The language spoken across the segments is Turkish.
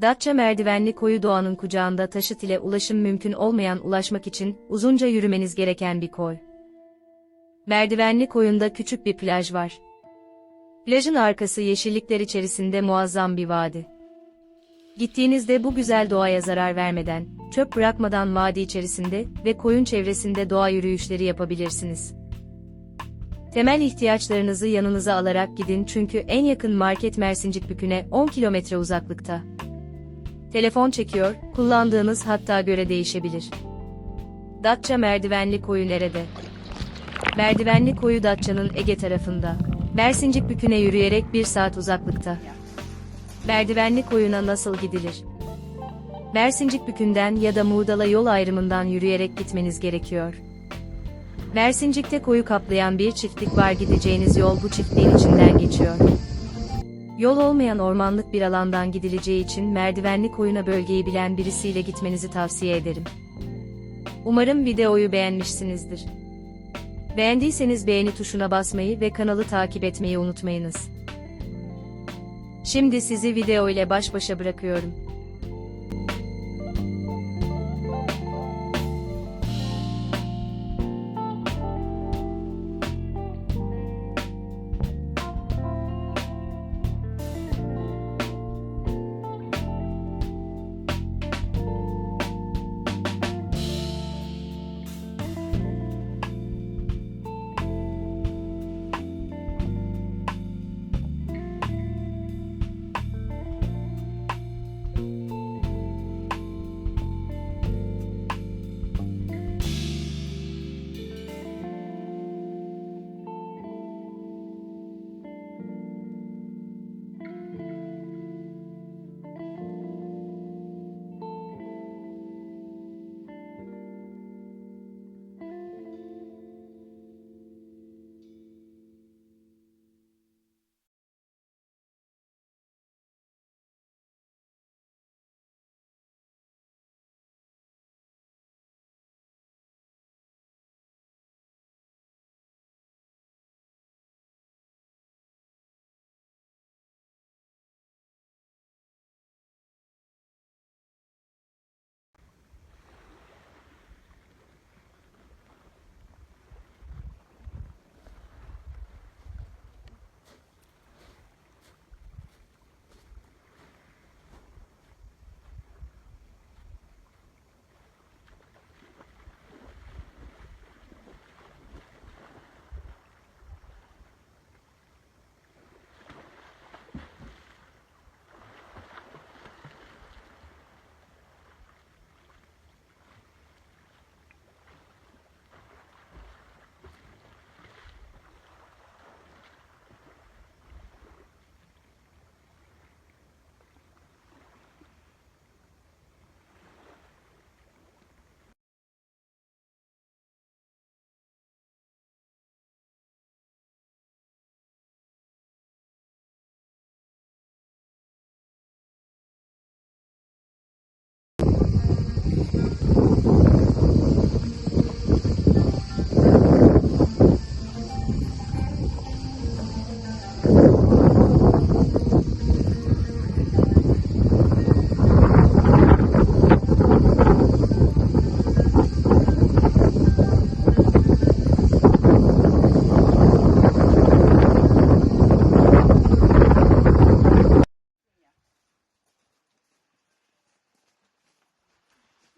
Datça merdivenli koyu doğanın kucağında taşıt ile ulaşım mümkün olmayan ulaşmak için uzunca yürümeniz gereken bir koy. Merdivenli koyunda küçük bir plaj var. Plajın arkası yeşillikler içerisinde muazzam bir vadi. Gittiğinizde bu güzel doğaya zarar vermeden, çöp bırakmadan vadi içerisinde ve koyun çevresinde doğa yürüyüşleri yapabilirsiniz. Temel ihtiyaçlarınızı yanınıza alarak gidin çünkü en yakın market Mersincik Bükü'ne 10 kilometre uzaklıkta. Telefon çekiyor, kullandığınız hatta göre değişebilir. Datça merdivenli koyu nerede? Merdivenli koyu Datça'nın Ege tarafında. Mersincik Bükü'ne yürüyerek bir saat uzaklıkta. Merdivenli koyuna nasıl gidilir? Mersincik Bükü'nden ya da Muğdala yol ayrımından yürüyerek gitmeniz gerekiyor. Mersincik'te koyu kaplayan bir çiftlik var gideceğiniz yol bu çiftliğin içinden geçiyor. Yol olmayan ormanlık bir alandan gidileceği için merdivenli koyuna bölgeyi bilen birisiyle gitmenizi tavsiye ederim. Umarım videoyu beğenmişsinizdir. Beğendiyseniz beğeni tuşuna basmayı ve kanalı takip etmeyi unutmayınız. Şimdi sizi video ile baş başa bırakıyorum.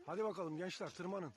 Hadi bakalım gençler tırmanın.